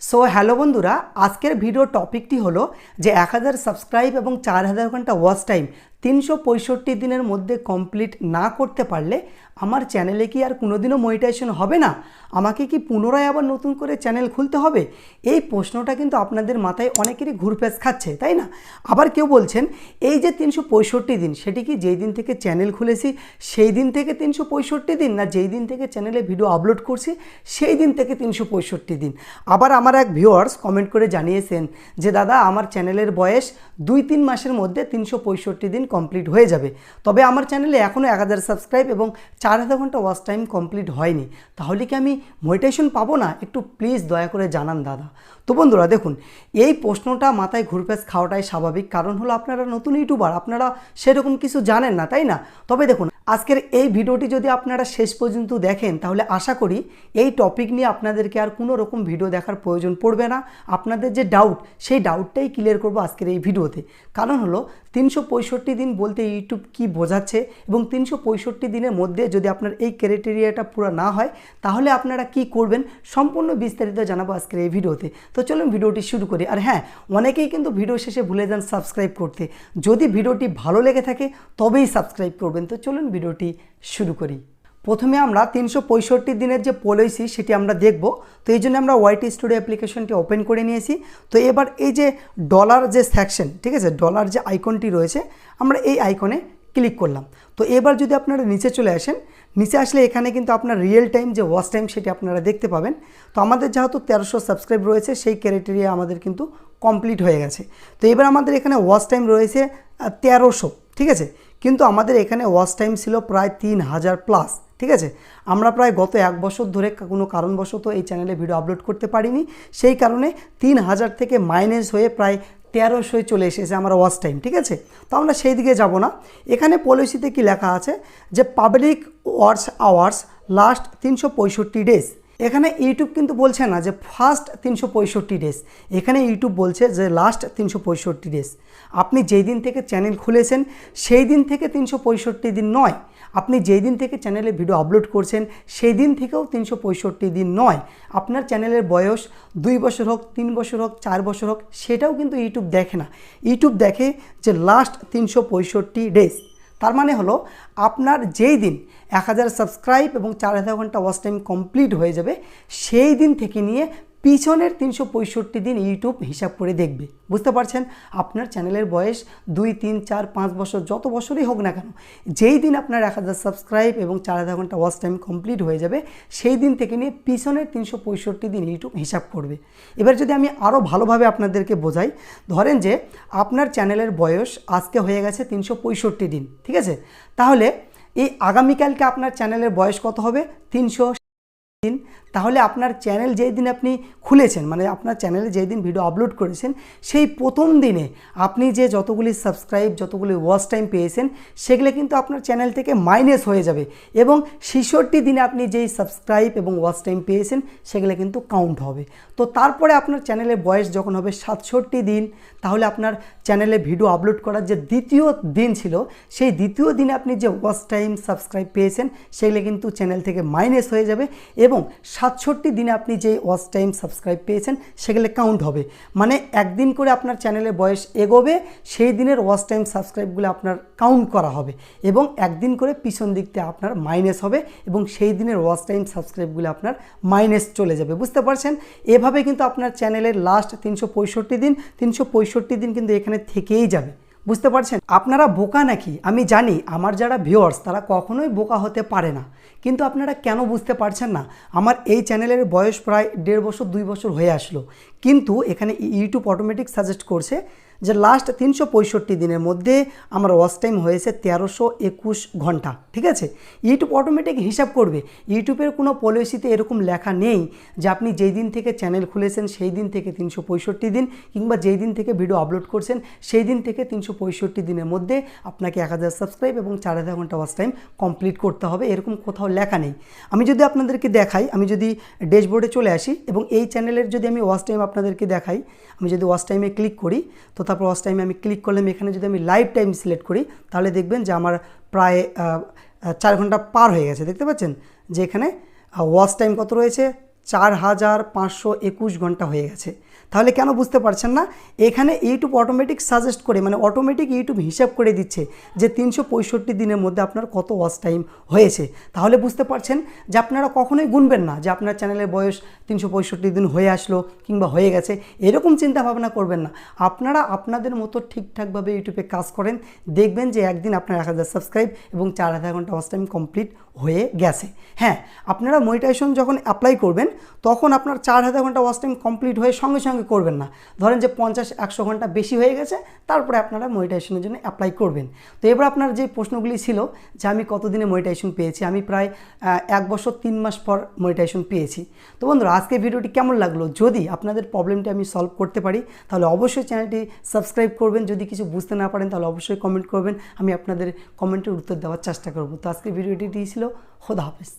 So hello বন্ধুরা, আজকের video টপিকটি হলো যে এক হাজার সাবস্ক্রাইব এবং চার হাজার ঘণ্টা ওয়াচ টাইম তিনশো পঁয়ষট্টি দিনের মধ্যে কমপ্লিট না করতে পারলে আমার চ্যানেলে কি আর কোনোদিনও মনিটাইজেশন হবে না? আমাকে কি পুনরায় আবার নতুন করে চ্যানেল খুলতে হবে? এই প্রশ্নটা কিন্তু আপনাদের মাথায় অনেকেরই ঘুরপ্যাচ খাচ্ছে, তাই না? আবার কেউ বলছেন, এই যে তিনশো পঁয়ষট্টি দিন, সেটি কি যেই দিন থেকে চ্যানেল খুলেছি, সেই দিন থেকে তিনশো পঁয়ষট্টি দিন, না যেই দিন থেকে চ্যানেলে ভিডিও আপলোড করছি, সেই দিন থেকে তিনশো পঁয়ষট্টি দিন? আবার আমার এক ভিউয়ার্স কমেন্ট করে জানিয়েছেন যে, দাদা, আমার চ্যানেলের বয়স দুই তিন মাসের মধ্যে তিনশো পঁয়ষট্টি দিন কমপ্লিট হয়ে যাবে। তবে আমার চ্যানেলে এখনও এক হাজার সাবস্ক্রাইব এবং চার হাজার ঘণ্টা ওয়াচ টাইম কমপ্লিট হয়নি। তাহলে কি আমি মোটিটেশন পাবো না? একটু প্লিজ দয়া করে জানান দাদা। তো বন্ধুরা, দেখুন, এই প্রশ্নটা মাথায় ঘুরপ্যাচ খাওয়াটাই স্বাভাবিক। কারণ হলো আপনারা নতুন ইউটিউবার আপনারা সেরকম কিছু জানেন না, তাই না? তবে দেখুন, আজকের এই ভিডিওটি যদি আপনারা শেষ পর্যন্ত দেখেন, তাহলে আশা করি এই টপিক নিয়ে আপনাদেরকে আর কোনো রকম ভিডিও দেখার প্রয়োজন পড়বে না। আপনাদের যে ডাউট সেই ডাউটটাই ক্লিয়ার করব আজকের এই ভিডিওতে। কারণ হলো তিনশো পঁয়ষট্টি দিন বলতে ইউটিউব কি বোঝাচ্ছে এবং তিনশো পঁয়ষট্টি দিনের মধ্যে যদি আপনার এই ক্রাইটেরিয়াটা পুরো না হয়, তাহলে আপনারা কি করবেন? সম্পূর্ণ বিস্তারিত জানাব আজকের এই ভিডিওতে। তো চলুন ভিডিওটি শুরু করি। আর হ্যাঁ অনেকেই কিন্তু ভিডিও শেষে ভুলে যান সাবস্ক্রাইব করতে। যদি ভিডিওটি ভালো লেগে থাকে, তবেই সাবস্ক্রাইব করবেন। তো চলুন ভিডিওটি শুরু করি। প্রথমে আমরা তিনশো পঁয়ষট্টি দিনের যে পলিসি সেটি আমরা দেখব। তো এই জন্য আমরা ওয়াইটি স্টুডিও অ্যাপ্লিকেশনটি ওপেন করে নিয়েছি। তো এবার এই যে ডলার যে সেকশন ঠিক আছে? ডলার যে আইকনটি রয়েছে, আমরা এই আইকনে ক্লিক করলাম। তো এবার যদি আপনারা নিচে চলে আসেন, নিচে আসলে এখানে কিন্তু আপনার রিয়েল টাইম যে ওয়াচ টাইম সেটি আপনারা দেখতে পাবেন। তো আমাদের যেহেতু তেরোশো সাবস্ক্রাইব রয়েছে, সেই ক্রাইটেরিয়া আমাদের কিন্তু কমপ্লিট হয়ে গেছে। তো এবার আমাদের এখানে ওয়াচ টাইম রয়েছে তেরোশো, ঠিক আছে? কিন্তু আমাদের এখানে ওয়াচ টাইম ছিল প্রায় তিন হাজার প্লাস ঠিক আছে? আমরা প্রায় গত এক বছর ধরে কোনো কারণবশত এই চ্যানেলে ভিডিও আপলোড করতে পারিনি। সেই কারণে তিন হাজার থেকে মাইনাস হয়ে প্রায় তেরোশোয় চলে এসেছে আমার ওয়াচ টাইম ঠিক আছে? তো আমরা সেই দিকে যাব না। এখানে পলিসিতে কি লেখা আছে? যে পাবলিক ওয়ার্স আওয়ার্স লাস্ট তিনশো পঁয়ষট্টি ডেজ এখানে ইউটিউব কিন্তু বলছে না যে ফার্স্ট তিনশো পঁয়ষট্টি ডেজ এখানে ইউটিউব বলছে যে লাস্ট তিনশো পঁয়ষট্টি ডেজ আপনি যেই দিন থেকে চ্যানেল খুলেছেন, সেই দিন থেকে তিনশো পঁয়ষট্টি দিন নয়। আপনি যেই দিন থেকে চ্যানেলে ভিডিও আপলোড করছেন, সেই দিন থেকেও তিনশো পঁয়ষট্টি দিন নয়। আপনার চ্যানেলের বয়স দুই বছর হোক, তিন বছর হোক, চার বছর হোক, সেটাও কিন্তু ইউটিউব দেখে না। ইউটিউব দেখে যে লাস্ট তিনশো পঁয়ষট্টি ডেজ তার মানে হলো, আপনার যেই দিন এক হাজার সাবস্ক্রাইব এবং চার হাজার ঘণ্টা ওয়াচ টাইম কমপ্লিট হয়ে যাবে, সেই দিন থেকে নিয়ে পিছনের তিনশো পঁয়ষট্টি দিন ইউটিউব হিসাব করে দেখবে। বুঝতে পারছেন? আপনার চ্যানেলের বয়স দুই, তিন, চার, পাঁচ বছর, যত বছরই হোক না কেন, যেই দিন আপনার এক হাজার সাবস্ক্রাইব এবং চার হাজার ঘণ্টা ওয়াচ টাইম কমপ্লিট হয়ে যাবে, সেই দিন থেকে নিয়ে পিছনের তিনশো পঁয়ষট্টি দিন ইউটিউব হিসাব করবে। এবার যদি আমি আরও ভালোভাবে আপনাদেরকে বোঝাই, ধরেন যে আপনার চ্যানেলের বয়স আজকে হয়ে গেছে তিনশো পঁয়ষট্টি দিন, ঠিক আছে? তাহলে এই আগামীকালকে আপনার চ্যানেলের বয়স কত হবে? তিনশো দিন। তাহলে আপনার চ্যানেল যেই দিন আপনি খুলেছেন মানে আপনার চ্যানেলে যেই দিন ভিডিও আপলোড করেছেন, সেই প্রথম দিনে আপনি যে যতগুলি সাবস্ক্রাইব যতগুলি ওয়াচ টাইম পেয়েছেন, সেগুলো কিন্তু আপনার চ্যানেল থেকে মাইনাস হয়ে যাবে এবং ছেষট্টি দিনে আপনি যেই সাবস্ক্রাইব এবং ওয়াচ টাইম পেয়েছেন, সেগুলো কিন্তু কাউন্ট হবে। তো তারপরে আপনার চ্যানেলে বয়স যখন হবে সাতষট্টি দিন, তাহলে আপনার চ্যানেলে ভিডিও আপলোড করার যে দ্বিতীয় দিন ছিল, সেই দ্বিতীয় দিনে আপনি যে ওয়াচ টাইম সাবস্ক্রাইব পেয়েছেন, সেগুলো কিন্তু চ্যানেল থেকে মাইনাস হয়ে যাবে এবং সাতষট্টি দিনে আপনি যে ওয়াচ টাইম সাবস্ক্রাইব পেয়েছেন, সেগুলো কাউন্ট হবে। মানে একদিন করে আপনার চ্যানেলের বয়স এগোবে, সেই দিনের ওয়াচ টাইম সাবস্ক্রাইবগুলো আপনার কাউন্ট করা হবে এবং একদিন করে পিছন দিকতে আপনার মাইনাস হবে এবং সেই দিনের ওয়াচ টাইম সাবস্ক্রাইবগুলো আপনার মাইনাস চলে যাবে। বুঝতে পারছেন? এভাবে কিন্তু আপনার চ্যানেলের লাস্ট তিনশো পঁয়ষট্টি দিন, তিনশো পঁয়ষট্টি দিন কিন্তু এখানে থেকেই যাবে। বুঝতে পারছেন? আপনারা বোকা নাকি? আমি জানি আমার যারা ভিউয়ার্স তারা কখনোই বোকা হতে পারে না। কিন্তু আপনারা কেন বুঝতে পারছেন না? আমার এই চ্যানেলের বয়স প্রায় দেড় বছর, দুই বছর হয়ে আসলো। কিন্তু এখানে ইউটিউব অটোমেটিক সাজেস্ট করছে যে লাস্ট তিনশো পঁয়ষট্টি দিনের মধ্যে আমার ওয়াচ টাইম হয়েছে তেরোশো একুশ ঘণ্টা, ঠিক আছে? ইউটিউব অটোমেটিক হিসাব করবে। ইউটিউবের কোনো পলিসিতে এরকম লেখা নেই যে আপনি যেই দিন থেকে চ্যানেল খুলেছেন, সেই দিন থেকে তিনশো পঁয়ষট্টি দিন, কিংবা যেই দিন থেকে ভিডিও আপলোড করছেন, সেই দিন থেকে তিনশো পঁয়ষট্টি দিনের মধ্যে আপনাকে এক হাজার সাবস্ক্রাইব এবং চার হাজার ঘণ্টা ওয়াচ টাইম কমপ্লিট করতে হবে, এরকম কোথাও লেখা নেই। আমি যদি আপনাদেরকে দেখাই, আমি যদি ড্যাশবোর্ডে চলে আসি এবং এই চ্যানেলের যদি আমি ওয়াচ টাইম আপনাদেরকে দেখাই, আমি যদি ওয়াচ টাইমে ক্লিক করি, তো তারপর ওয়াচ টাইমে আমি ক্লিক করলাম, এখানে যদি আমি লাইভ টাইম সিলেক্ট করি, তাহলে দেখবেন যে আমার প্রায় চার ঘণ্টা পার হয়ে গেছে, দেখতে পাচ্ছেন? যে এখানে ওয়াচ টাইম কত রয়েছে? চার হাজার পাঁচশো একুশ ঘণ্টা হয়ে গেছে। তাহলে কেন বুঝতে পারছেন না? এখানে ইউটিউব অটোমেটিক সাজেস্ট করে মানে অটোমেটিক ইউটিউব হিসাব করে দিচ্ছে যে তিনশো পঁয়ষট্টি দিনের মধ্যে আপনার কত ওয়াচ টাইম হয়েছে। তাহলে বুঝতে পারছেন যে আপনারা কখনোই গুনবেন না যে আপনার চ্যানেলের বয়স তিনশো পঁয়ষট্টি দিন হয়ে আসলো কিংবা হয়ে গেছে, এরকম চিন্তা ভাবনা করবেন না। আপনারা আপনাদের মতো ঠিকঠাকভাবে ইউটিউবে কাজ করেন, দেখবেন যে একদিন আপনার এক হাজার সাবস্ক্রাইব এবং চার হাজার ঘণ্টা ওয়াচ টাইম কমপ্লিট হয়ে গেছে। হ্যাঁ আপনারা মনিটাইজেশন যখন অ্যাপ্লাই করবেন তখন আপনার চার হাজার ঘণ্টা ওয়াচ টাইম কমপ্লিট হয়ে সঙ্গে সঙ্গে করবেন না। ধরেন যে পঞ্চাশ, একশো ঘণ্টা বেশি হয়ে গেছে, তারপরে আপনারা মনিটাইজেশনের জন্য অ্যাপ্লাই করবেন। তো এবার আপনার যে প্রশ্নগুলি ছিল যে আমি কতদিনে মনিটাইজেশন পেয়েছি, আমি প্রায় এক বছর তিন মাস পর মনিটাইজেশন পেয়েছি। তো বন্ধুরা, আজকে ভিডিওটি কেমন লাগল? যদি আপনাদের প্রবলেমটি আমি সলভ করতে পারি, তাহলে অবশ্যই চ্যানেলটি সাবস্ক্রাইব করবেন। যদি কিছু বুঝতে না পারেন, তাহলে অবশ্যই কমেন্ট করবেন। আমি আপনাদের কমেন্টের উত্তর দেওয়ার চেষ্টা করব। তো আজকে ভিডিওটি ছিল, খোদা হাফেজ।